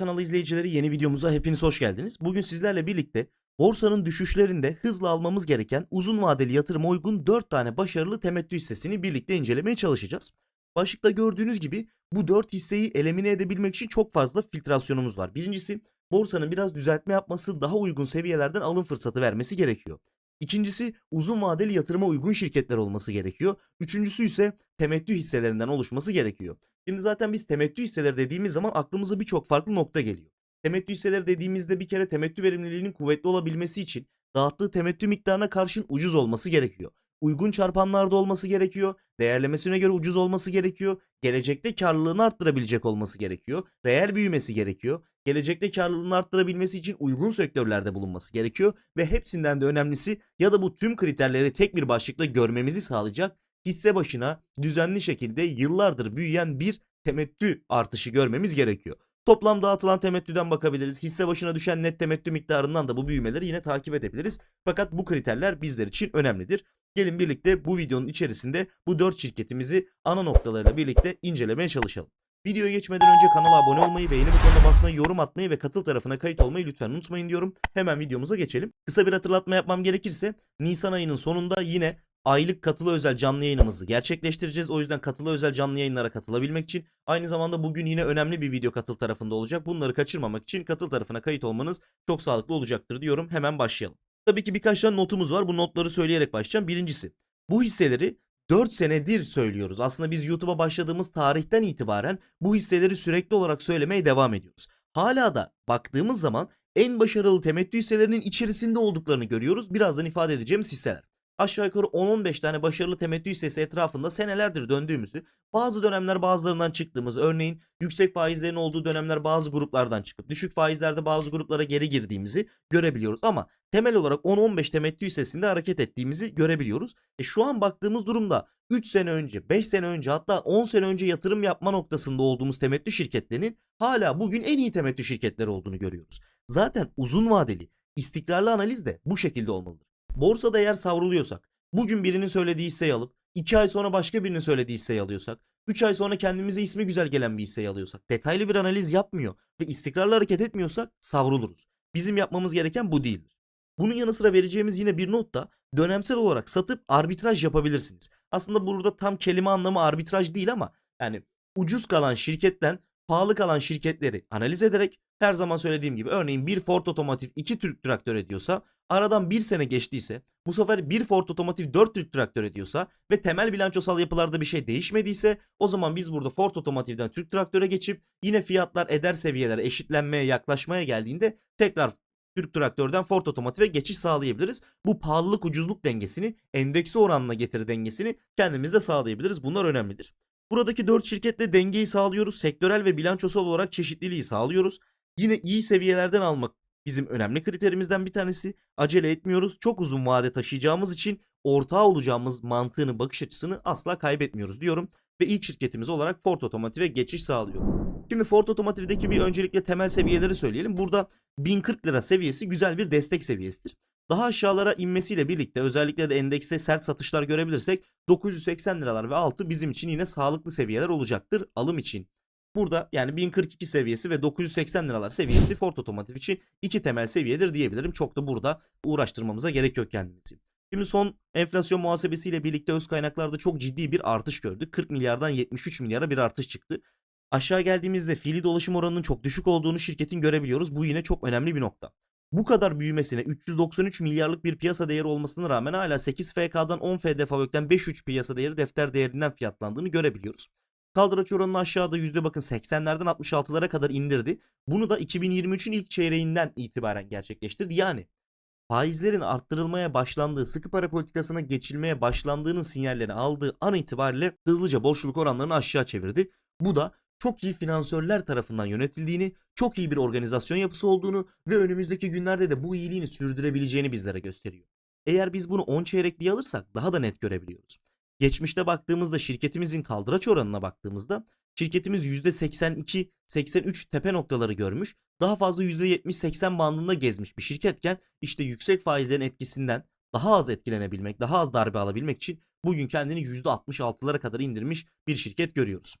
kanalı izleyicileri yeni videomuza hepiniz hoş geldiniz. Bugün sizlerle birlikte borsanın düşüşlerinde hızla almamız gereken uzun vadeli yatırıma uygun 4 tane başarılı temettü hissesini birlikte incelemeye çalışacağız. Başlıkta gördüğünüz gibi bu 4 hisseyi elimine edebilmek için çok fazla filtrasyonumuz var. Birincisi borsanın biraz düzeltme yapması daha uygun seviyelerden alım fırsatı vermesi gerekiyor. İkincisi uzun vadeli yatırıma uygun şirketler olması gerekiyor. Üçüncüsü ise temettü hisselerinden oluşması gerekiyor. Şimdi zaten biz temettü hisseleri dediğimiz zaman aklımıza birçok farklı nokta geliyor. Temettü hisseleri dediğimizde bir kere temettü verimliliğinin kuvvetli olabilmesi için dağıttığı temettü miktarına karşın ucuz olması gerekiyor. Uygun çarpanlarda olması gerekiyor. Değerlemesine göre ucuz olması gerekiyor. Gelecekte karlılığını arttırabilecek olması gerekiyor. Reel büyümesi gerekiyor. Gelecekte karlılığını arttırabilmesi için uygun sektörlerde bulunması gerekiyor. Ve hepsinden de önemlisi ya da bu tüm kriterleri tek bir başlıkla görmemizi sağlayacak hisse başına düzenli şekilde yıllardır büyüyen bir temettü artışı görmemiz gerekiyor. Toplam dağıtılan temettüden bakabiliriz. Hisse başına düşen net temettü miktarından da bu büyümeleri yine takip edebiliriz. Fakat bu kriterler bizler için önemlidir. Gelin birlikte bu videonun içerisinde bu 4 şirketimizi ana noktalarıyla birlikte incelemeye çalışalım. Videoya geçmeden önce kanala abone olmayı, beğeni butonuna basmayı, yorum atmayı ve katıl tarafına kayıt olmayı lütfen unutmayın diyorum. Hemen videomuza geçelim. Kısa bir hatırlatma yapmam gerekirse Nisan ayının sonunda yine aylık katılı özel canlı yayınımızı gerçekleştireceğiz. O yüzden katılı özel canlı yayınlara katılabilmek için aynı zamanda bugün yine önemli bir video katıl tarafında olacak. Bunları kaçırmamak için katıl tarafına kayıt olmanız çok sağlıklı olacaktır diyorum. Hemen başlayalım. Tabii ki birkaç tane notumuz var. Bu notları söyleyerek başlayacağım. Birincisi bu hisseleri 4 senedir söylüyoruz. Aslında biz YouTube'a başladığımız tarihten itibaren bu hisseleri sürekli olarak söylemeye devam ediyoruz. Hala da baktığımız zaman en başarılı temettü hisselerinin içerisinde olduklarını görüyoruz. Birazdan ifade edeceğimiz hisseler aşağı yukarı 10-15 tane başarılı temettü hissesi etrafında senelerdir döndüğümüzü, bazı dönemler bazılarından çıktığımız, örneğin yüksek faizlerin olduğu dönemler bazı gruplardan çıkıp düşük faizlerde bazı gruplara geri girdiğimizi görebiliyoruz. Ama temel olarak 10-15 temettü hissesinde hareket ettiğimizi görebiliyoruz. E şu an baktığımız durumda 3 sene önce, 5 sene önce hatta 10 sene önce yatırım yapma noktasında olduğumuz temettü şirketlerinin hala bugün en iyi temettü şirketleri olduğunu görüyoruz. Zaten uzun vadeli, istikrarlı analiz de bu şekilde olmalıdır. Borsada eğer savruluyorsak, bugün birinin söylediği hisseyi alıp 2 ay sonra başka birinin söylediği hisseyi alıyorsak, 3 ay sonra kendimize ismi güzel gelen bir hisseyi alıyorsak, detaylı bir analiz yapmıyor ve istikrarlı hareket etmiyorsak savruluruz. Bizim yapmamız gereken bu değildir. Bunun yanı sıra vereceğimiz yine bir not da dönemsel olarak satıp arbitraj yapabilirsiniz. Aslında burada tam kelime anlamı arbitraj değil ama yani ucuz kalan şirketten pahalı kalan şirketleri analiz ederek her zaman söylediğim gibi örneğin bir Ford Otomotiv 2 Türk traktör ediyorsa aradan bir sene geçtiyse bu sefer bir Ford Otomotiv 4 Türk traktör ediyorsa ve temel bilançosal yapılarda bir şey değişmediyse o zaman biz burada Ford Otomotiv'den Türk traktöre geçip yine fiyatlar eder seviyelere eşitlenmeye yaklaşmaya geldiğinde tekrar Türk traktörden Ford Otomotiv'e geçiş sağlayabiliriz. Bu pahalılık ucuzluk dengesini endeksi oranla getiri dengesini kendimiz de sağlayabiliriz. Bunlar önemlidir. Buradaki 4 şirketle dengeyi sağlıyoruz. Sektörel ve bilançosal olarak çeşitliliği sağlıyoruz. Yine iyi seviyelerden almak bizim önemli kriterimizden bir tanesi. Acele etmiyoruz. Çok uzun vade taşıyacağımız için ortağı olacağımız mantığını, bakış açısını asla kaybetmiyoruz diyorum. Ve ilk şirketimiz olarak Ford Otomotiv'e geçiş sağlıyor. Şimdi Ford Otomotiv'deki bir öncelikle temel seviyeleri söyleyelim. Burada 1040 lira seviyesi güzel bir destek seviyesidir. Daha aşağılara inmesiyle birlikte özellikle de endekste sert satışlar görebilirsek 980 liralar ve altı bizim için yine sağlıklı seviyeler olacaktır alım için. Burada yani 1042 seviyesi ve 980 liralar seviyesi Ford Otomotiv için iki temel seviyedir diyebilirim. Çok da burada uğraştırmamıza gerek yok kendimizi. Şimdi son enflasyon muhasebesiyle birlikte öz kaynaklarda çok ciddi bir artış gördük. 40 milyardan 73 milyara bir artış çıktı. Aşağı geldiğimizde fiili dolaşım oranının çok düşük olduğunu şirketin görebiliyoruz. Bu yine çok önemli bir nokta. Bu kadar büyümesine 393 milyarlık bir piyasa değeri olmasına rağmen hala 8 FK'dan 10 FD Favök'ten 5.3 piyasa değeri defter değerinden fiyatlandığını görebiliyoruz. Kaldıraç oranını aşağıda yüzde bakın 80'lerden 66'lara kadar indirdi. Bunu da 2023'ün ilk çeyreğinden itibaren gerçekleştirdi. Yani faizlerin arttırılmaya başlandığı, sıkı para politikasına geçilmeye başlandığının sinyallerini aldığı an itibariyle hızlıca borçluluk oranlarını aşağı çevirdi. Bu da çok iyi finansörler tarafından yönetildiğini, çok iyi bir organizasyon yapısı olduğunu ve önümüzdeki günlerde de bu iyiliğini sürdürebileceğini bizlere gösteriyor. Eğer biz bunu 10 çeyrekliğe alırsak daha da net görebiliyoruz. Geçmişte baktığımızda şirketimizin kaldıraç oranına baktığımızda şirketimiz %82-83 tepe noktaları görmüş. Daha fazla %70-80 bandında gezmiş bir şirketken işte yüksek faizlerin etkisinden daha az etkilenebilmek, daha az darbe alabilmek için bugün kendini %66'lara kadar indirmiş bir şirket görüyoruz.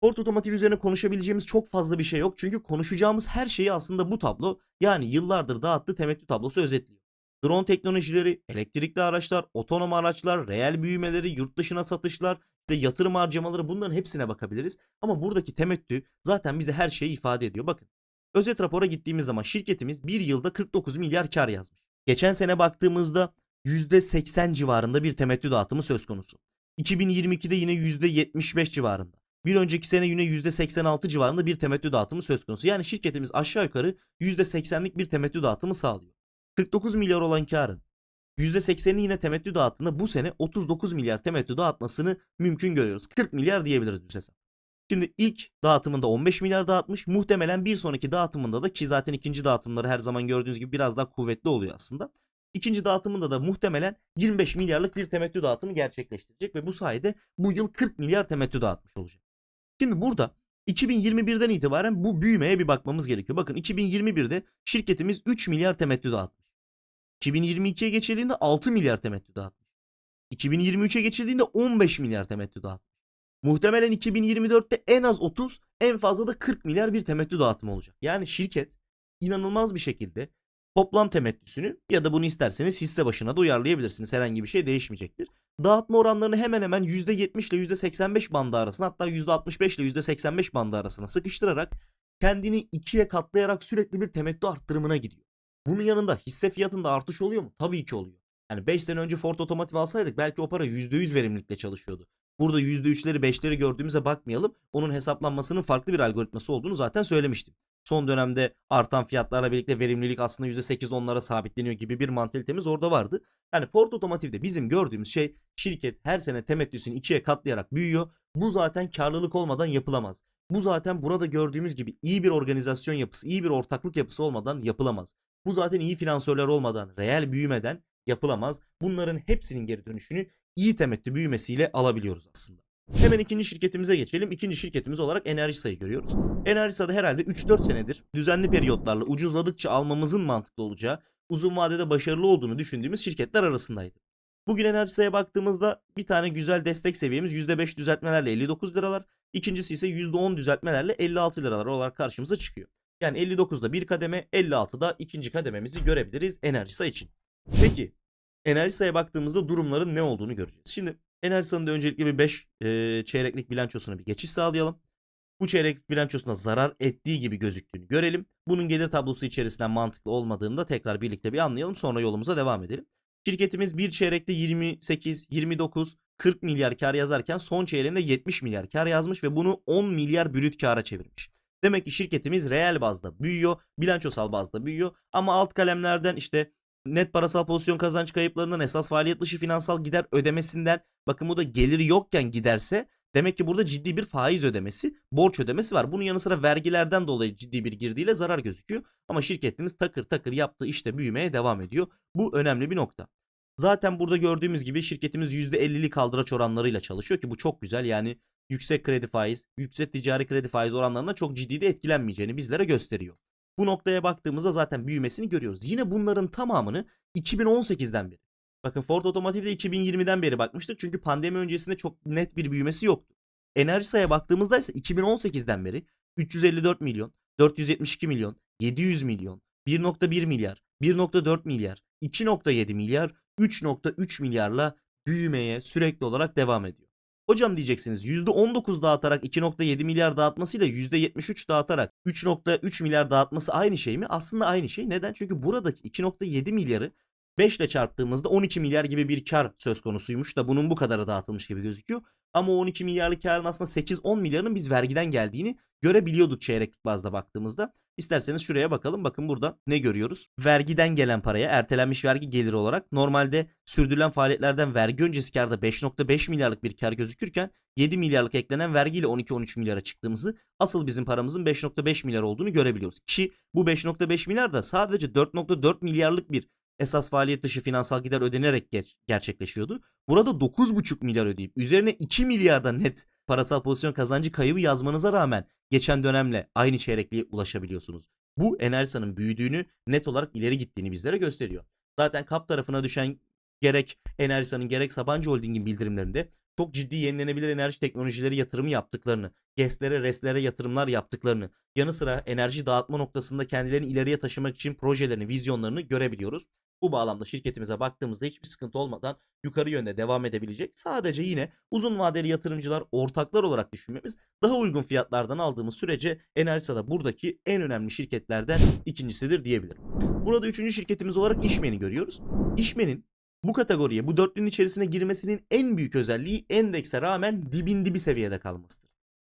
Ford Otomotiv üzerine konuşabileceğimiz çok fazla bir şey yok. Çünkü konuşacağımız her şeyi aslında bu tablo yani yıllardır dağıttığı temettü tablosu özetliyor. Drone teknolojileri, elektrikli araçlar, otonom araçlar, reel büyümeleri, yurt dışına satışlar, işte yatırım harcamaları bunların hepsine bakabiliriz. Ama buradaki temettü zaten bize her şeyi ifade ediyor. Bakın özet rapora gittiğimiz zaman şirketimiz bir yılda 49 milyar kar yazmış. Geçen sene baktığımızda %80 civarında bir temettü dağıtımı söz konusu. 2022'de yine %75 civarında. Bir önceki sene yine %86 civarında bir temettü dağıtımı söz konusu. Yani şirketimiz aşağı yukarı %80'lik bir temettü dağıtımı sağlıyor. 49 milyar olan karın %80'i yine temettü dağıttığında bu sene 39 milyar temettü dağıtmasını mümkün görüyoruz. 40 milyar diyebiliriz düz. Şimdi ilk dağıtımında 15 milyar dağıtmış. Muhtemelen bir sonraki dağıtımında da ki zaten ikinci dağıtımları her zaman gördüğünüz gibi biraz daha kuvvetli oluyor aslında. İkinci dağıtımında da muhtemelen 25 milyarlık bir temettü dağıtımı gerçekleştirecek ve bu sayede bu yıl 40 milyar temettü dağıtmış olacak. Şimdi burada 2021'den itibaren bu büyümeye bir bakmamız gerekiyor. Bakın 2021'de şirketimiz 3 milyar temettü dağıtmış. 2022'ye geçildiğinde 6 milyar temettü dağıtmış. 2023'e geçildiğinde 15 milyar temettü dağıtmış. Muhtemelen 2024'te en az 30, en fazla da 40 milyar bir temettü dağıtımı olacak. Yani şirket inanılmaz bir şekilde toplam temettüsünü ya da bunu isterseniz hisse başına da uyarlayabilirsiniz. Herhangi bir şey değişmeyecektir. Dağıtma oranlarını hemen hemen %70 ile %85 bandı arasına hatta %65 ile %85 bandı arasına sıkıştırarak kendini ikiye katlayarak sürekli bir temettü arttırımına gidiyor. Bunun yanında hisse fiyatında artış oluyor mu? Tabii ki oluyor. Yani 5 sene önce Ford Otomotiv alsaydık belki o para %100 verimlilikle çalışıyordu. Burada %3'leri 5'leri gördüğümüze bakmayalım. Onun hesaplanmasının farklı bir algoritması olduğunu zaten söylemiştim. Son dönemde artan fiyatlarla birlikte verimlilik aslında %8-10'lara sabitleniyor gibi bir mantalitemiz orada vardı. Yani Ford Otomotiv'de bizim gördüğümüz şey şirket her sene temettüsünü ikiye katlayarak büyüyor. Bu zaten karlılık olmadan yapılamaz. Bu zaten burada gördüğümüz gibi iyi bir organizasyon yapısı, iyi bir ortaklık yapısı olmadan yapılamaz. Bu zaten iyi finansörler olmadan, reel büyümeden yapılamaz. Bunların hepsinin geri dönüşünü iyi temettü büyümesiyle alabiliyoruz aslında. Hemen ikinci şirketimize geçelim. İkinci şirketimiz olarak Enerjisa'yı görüyoruz. Enerjisa'da herhalde 3-4 senedir düzenli periyotlarla ucuzladıkça almamızın mantıklı olacağı, uzun vadede başarılı olduğunu düşündüğümüz şirketler arasındaydı. Bugün Enerjisa'ya baktığımızda bir tane güzel destek seviyemiz %5 düzeltmelerle 59 liralar, ikincisi ise %10 düzeltmelerle 56 liralar olarak karşımıza çıkıyor. Yani 59'da bir kademe, 56'da ikinci kadememizi görebiliriz Enerjisa için. Peki Enerjisa'ya baktığımızda durumların ne olduğunu göreceğiz. Şimdi Enerjisa'nın da öncelikle bir 5 e, çeyreklik bilançosuna bir geçiş sağlayalım. Bu çeyreklik bilançosuna zarar ettiği gibi gözüktüğünü görelim. Bunun gelir tablosu içerisinden mantıklı olmadığını da tekrar birlikte bir anlayalım. Sonra yolumuza devam edelim. Şirketimiz bir çeyrekte 28, 29, 40 milyar kar yazarken son çeyreğinde 70 milyar kar yazmış ve bunu 10 milyar brüt kara çevirmiş. Demek ki şirketimiz reel bazda büyüyor, bilançosal bazda büyüyor ama alt kalemlerden işte net parasal pozisyon kazanç kayıplarından esas faaliyet dışı finansal gider ödemesinden bakın bu da geliri yokken giderse demek ki burada ciddi bir faiz ödemesi, borç ödemesi var. Bunun yanı sıra vergilerden dolayı ciddi bir girdiyle zarar gözüküyor. Ama şirketimiz takır takır yaptığı işte büyümeye devam ediyor. Bu önemli bir nokta. Zaten burada gördüğümüz gibi şirketimiz %50'li kaldıraç oranlarıyla çalışıyor ki bu çok güzel. Yani yüksek kredi faiz, yüksek ticari kredi faiz oranlarında çok ciddi de etkilenmeyeceğini bizlere gösteriyor. Bu noktaya baktığımızda zaten büyümesini görüyoruz. Yine bunların tamamını 2018'den beri. Bakın Ford Otomotiv'de 2020'den beri bakmıştık çünkü pandemi öncesinde çok net bir büyümesi yoktu. Enerjisa'ya baktığımızda ise 2018'den beri 354 milyon, 472 milyon, 700 milyon, 1.1 milyar, 1.4 milyar, 2.7 milyar, 3.3 milyarla büyümeye sürekli olarak devam ediyor. Hocam diyeceksiniz %19 dağıtarak 2.7 milyar dağıtmasıyla %73 dağıtarak 3.3 milyar dağıtması aynı şey mi? Aslında aynı şey. Neden? Çünkü buradaki 2.7 milyarı 5 ile çarptığımızda 12 milyar gibi bir kar söz konusuymuş da bunun bu kadarı dağıtılmış gibi gözüküyor. Ama o 12 milyarlık karın aslında 8-10 milyarın biz vergiden geldiğini görebiliyorduk çeyreklik bazda baktığımızda. İsterseniz şuraya bakalım. Bakın burada ne görüyoruz? Vergiden gelen paraya ertelenmiş vergi geliri olarak normalde sürdürülen faaliyetlerden vergi öncesi karda 5.5 milyarlık bir kar gözükürken 7 milyarlık eklenen vergiyle 12-13 milyara çıktığımızı asıl bizim paramızın 5.5 milyar olduğunu görebiliyoruz. Ki bu 5.5 milyar da sadece 4.4 milyarlık bir esas faaliyet dışı finansal gider ödenerek ger- gerçekleşiyordu. Burada 9,5 milyar ödeyip üzerine 2 milyarda net parasal pozisyon kazancı kaybı yazmanıza rağmen geçen dönemle aynı çeyrekliğe ulaşabiliyorsunuz. Bu Enerjisa'nın büyüdüğünü net olarak ileri gittiğini bizlere gösteriyor. Zaten kap tarafına düşen gerek Enerjisa'nın gerek Sabancı Holding'in bildirimlerinde çok ciddi yenilenebilir enerji teknolojileri yatırımı yaptıklarını, GES'lere, RES'lere yatırımlar yaptıklarını, yanı sıra enerji dağıtma noktasında kendilerini ileriye taşımak için projelerini, vizyonlarını görebiliyoruz. Bu bağlamda şirketimize baktığımızda hiçbir sıkıntı olmadan yukarı yönde devam edebilecek. Sadece yine uzun vadeli yatırımcılar, ortaklar olarak düşünmemiz daha uygun fiyatlardan aldığımız sürece Enerjisa'da buradaki en önemli şirketlerden ikincisidir diyebilirim. Burada üçüncü şirketimiz olarak İşmen'i görüyoruz. İşmen'in bu kategoriye, bu dörtlünün içerisine girmesinin en büyük özelliği endekse rağmen dibin dibi seviyede kalmasıdır.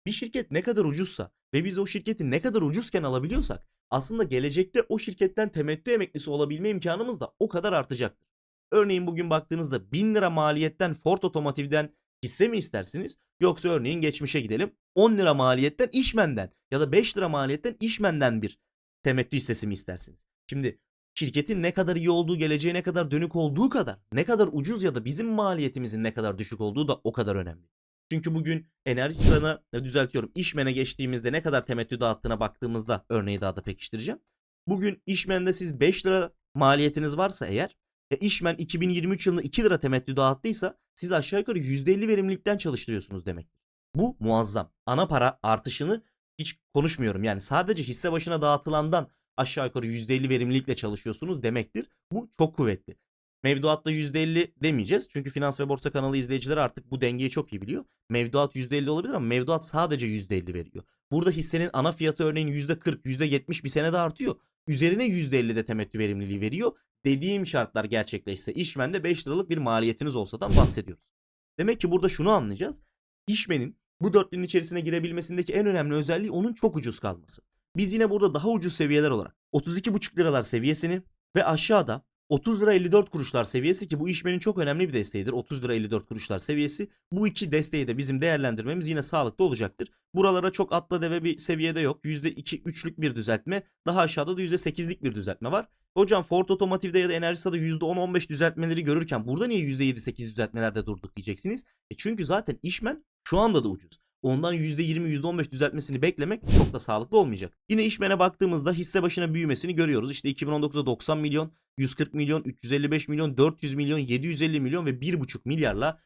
Bir şirket ne kadar ucuzsa ve biz o şirketi ne kadar ucuzken alabiliyorsak aslında gelecekte o şirketten temettü emeklisi olabilme imkanımız da o kadar artacaktır. Örneğin bugün baktığınızda 1000 lira maliyetten Ford Otomotiv'den hisse mi istersiniz? Yoksa örneğin geçmişe gidelim 10 lira maliyetten işmenden ya da 5 lira maliyetten işmenden bir temettü hissesi mi istersiniz? Şimdi şirketin ne kadar iyi olduğu, geleceğe ne kadar dönük olduğu kadar, ne kadar ucuz ya da bizim maliyetimizin ne kadar düşük olduğu da o kadar önemli. Çünkü bugün enerji sana düzeltiyorum işmene geçtiğimizde ne kadar temettü dağıttığına baktığımızda örneği daha da pekiştireceğim. Bugün işmende siz 5 lira maliyetiniz varsa eğer e, işmen 2023 yılında 2 lira temettü dağıttıysa siz aşağı yukarı %50 verimlilikten çalıştırıyorsunuz demektir. Bu muazzam. Ana para artışını hiç konuşmuyorum. Yani sadece hisse başına dağıtılandan aşağı yukarı %50 verimlilikle çalışıyorsunuz demektir. Bu çok kuvvetli. Mevduatta %50 demeyeceğiz. Çünkü Finans ve Borsa kanalı izleyicileri artık bu dengeyi çok iyi biliyor. Mevduat %50 olabilir ama mevduat sadece %50 veriyor. Burada hissenin ana fiyatı örneğin %40, %70 bir senede artıyor. Üzerine %50 de temettü verimliliği veriyor. Dediğim şartlar gerçekleşse işmende 5 liralık bir maliyetiniz olsadan bahsediyoruz. Demek ki burada şunu anlayacağız. İşmenin bu dörtlünün içerisine girebilmesindeki en önemli özelliği onun çok ucuz kalması. Biz yine burada daha ucuz seviyeler olarak 32,5 liralar seviyesini ve aşağıda 30 lira 54 kuruşlar seviyesi ki bu işmenin çok önemli bir desteğidir. 30 lira 54 kuruşlar seviyesi. Bu iki desteği de bizim değerlendirmemiz yine sağlıklı olacaktır. Buralara çok atla deve bir seviyede yok. %2 3'lük bir düzeltme. Daha aşağıda da %8'lik bir düzeltme var. Hocam Ford Otomotiv'de ya da Enerjisa'da %10-15 düzeltmeleri görürken burada niye %7-8 düzeltmelerde durduk diyeceksiniz. E çünkü zaten işmen şu anda da ucuz. Ondan %20 %15 düzeltmesini beklemek çok da sağlıklı olmayacak. Yine işmene baktığımızda hisse başına büyümesini görüyoruz. İşte 2019'da 90 milyon, 140 milyon, 355 milyon, 400 milyon, 750 milyon ve 1,5 milyarla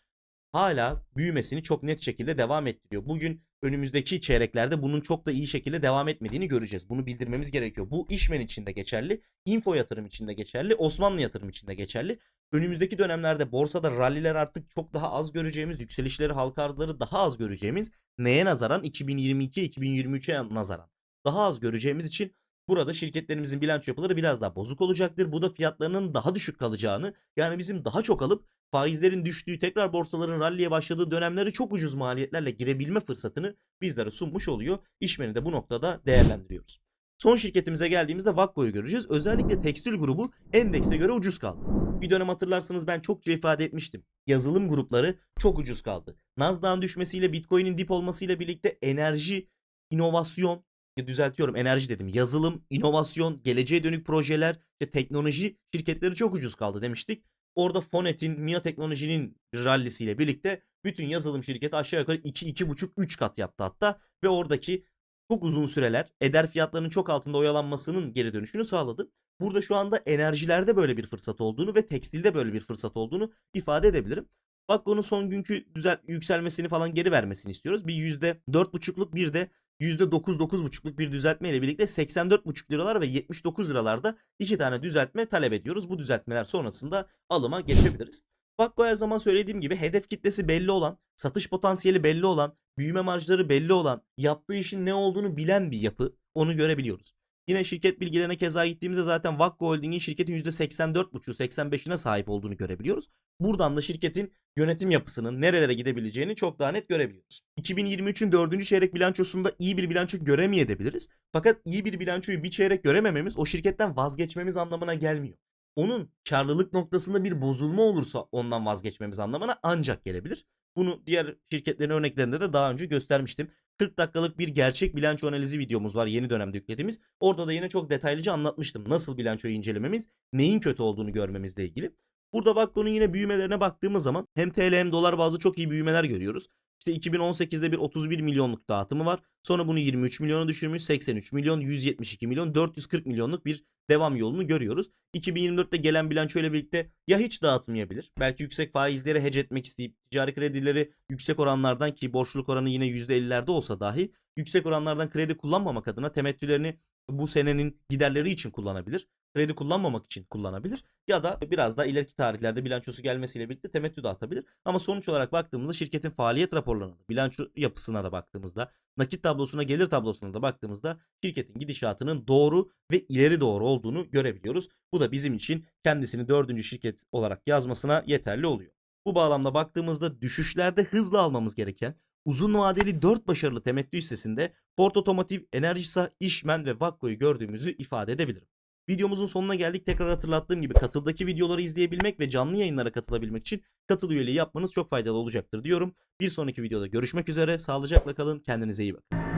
hala büyümesini çok net şekilde devam ettiriyor. Bugün önümüzdeki çeyreklerde bunun çok da iyi şekilde devam etmediğini göreceğiz. Bunu bildirmemiz gerekiyor. Bu işmen için de geçerli, info yatırım için de geçerli, Osmanlı yatırım için de geçerli. Önümüzdeki dönemlerde borsada ralliler artık çok daha az göreceğimiz, yükselişleri, halka arzları daha az göreceğimiz, neye nazaran 2022-2023'e nazaran daha az göreceğimiz için burada şirketlerimizin bilanço yapıları biraz daha bozuk olacaktır. Bu da fiyatlarının daha düşük kalacağını, yani bizim daha çok alıp faizlerin düştüğü, tekrar borsaların ralliye başladığı dönemleri çok ucuz maliyetlerle girebilme fırsatını bizlere sunmuş oluyor. İşmeni de bu noktada değerlendiriyoruz. Son şirketimize geldiğimizde Vakko'yu göreceğiz. Özellikle tekstil grubu endekse göre ucuz kaldı. Bir dönem hatırlarsanız ben çokça ifade etmiştim. Yazılım grupları çok ucuz kaldı. Nasdaq'ın düşmesiyle Bitcoin'in dip olmasıyla birlikte enerji, inovasyon, düzeltiyorum enerji dedim. Yazılım, inovasyon, geleceğe dönük projeler ve teknoloji şirketleri çok ucuz kaldı demiştik. Orada Fonet'in, Mia Teknoloji'nin rallisiyle birlikte bütün yazılım şirketi aşağı yukarı 2-2,5-3 kat yaptı hatta. Ve oradaki çok uzun süreler eder fiyatlarının çok altında oyalanmasının geri dönüşünü sağladı. Burada şu anda enerjilerde böyle bir fırsat olduğunu ve tekstilde böyle bir fırsat olduğunu ifade edebilirim. Vakko'nun son günkü düzel yükselmesini falan geri vermesini istiyoruz. Bir %4,5'luk bir de %9-9,5'luk bir düzeltme ile birlikte 84,5 liralar ve 79 liralarda iki tane düzeltme talep ediyoruz. Bu düzeltmeler sonrasında alıma geçebiliriz. Vakko her zaman söylediğim gibi hedef kitlesi belli olan, satış potansiyeli belli olan, büyüme marjları belli olan, yaptığı işin ne olduğunu bilen bir yapı onu görebiliyoruz. Yine şirket bilgilerine keza gittiğimizde zaten Vakko Holding'in şirketin %84,5-85'ine sahip olduğunu görebiliyoruz. Buradan da şirketin yönetim yapısının nerelere gidebileceğini çok daha net görebiliyoruz. 2023'ün 4. çeyrek bilançosunda iyi bir bilanço göremeyebiliriz. Fakat iyi bir bilançoyu bir çeyrek göremememiz o şirketten vazgeçmemiz anlamına gelmiyor. Onun karlılık noktasında bir bozulma olursa ondan vazgeçmemiz anlamına ancak gelebilir. Bunu diğer şirketlerin örneklerinde de daha önce göstermiştim. 40 dakikalık bir gerçek bilanço analizi videomuz var yeni dönemde yüklediğimiz. Orada da yine çok detaylıca anlatmıştım. Nasıl bilançoyu incelememiz, neyin kötü olduğunu görmemizle ilgili. Burada Vakko'nun yine büyümelerine baktığımız zaman hem TL hem dolar bazlı çok iyi büyümeler görüyoruz. İşte 2018'de bir 31 milyonluk dağıtımı var. Sonra bunu 23 milyona düşürmüş. 83 milyon, 172 milyon, 440 milyonluk bir devam yolunu görüyoruz. 2024'te gelen bilançoyla birlikte ya hiç dağıtmayabilir. Belki yüksek faizleri hedge etmek isteyip ticari kredileri yüksek oranlardan ki borçluluk oranı yine %50'lerde olsa dahi yüksek oranlardan kredi kullanmamak adına temettülerini bu senenin giderleri için kullanabilir. Kredi kullanmamak için kullanabilir. Ya da biraz daha ileriki tarihlerde bilançosu gelmesiyle birlikte temettü dağıtabilir. Ama sonuç olarak baktığımızda şirketin faaliyet raporlarına, bilanço yapısına da baktığımızda, nakit tablosuna, gelir tablosuna da baktığımızda şirketin gidişatının doğru ve ileri doğru olduğunu görebiliyoruz. Bu da bizim için kendisini dördüncü şirket olarak yazmasına yeterli oluyor. Bu bağlamda baktığımızda düşüşlerde hızlı almamız gereken uzun vadeli 4 başarılı temettü hissesinde Ford Otomotiv, Enerjisa, İşmen ve Vakko'yu gördüğümüzü ifade edebilirim. Videomuzun sonuna geldik. Tekrar hatırlattığım gibi katıldaki videoları izleyebilmek ve canlı yayınlara katılabilmek için katıl üyeliği yapmanız çok faydalı olacaktır diyorum. Bir sonraki videoda görüşmek üzere. Sağlıcakla kalın. Kendinize iyi bakın.